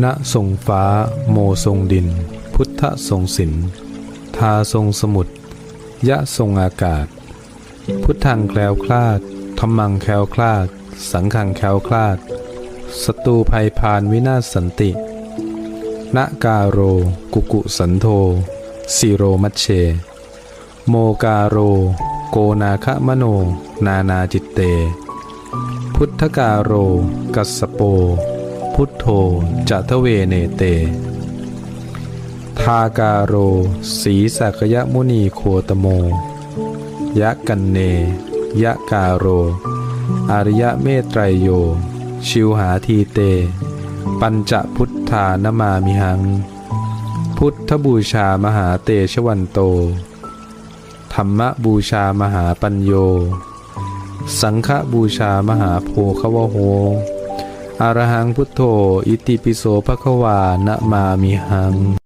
ณทรงฟ้า โมทรงดิน พุทธทรงศิลทาทรงสมุทรยะทรงอากาศ พุทธังแคล้วคลาดธรรมังแคล้วคลาด สังฆังแคล้วคลาดศัตรูภัยพานวินาศสันติณกาโร กุกุสันโธสิโรมัชเช โมกาโร โกนาคะมโน นานาจิตเต พุทธกาโร กัสสโป พุทโธจัตเวเนเต ทากาโร สีสักยมุนีโคตโม ยะกันเน ยะกาโร อริยะเมตไตรโย ชิวหาทีเต ปัญจพุทธานมามิหัง พุทธบูชามหาเตชวันโต ธรรมบูชามหาปัญโย สังฆบูชามหาโพควโห อรหังพุทโธ อิติปิโสภควานะมามิหัง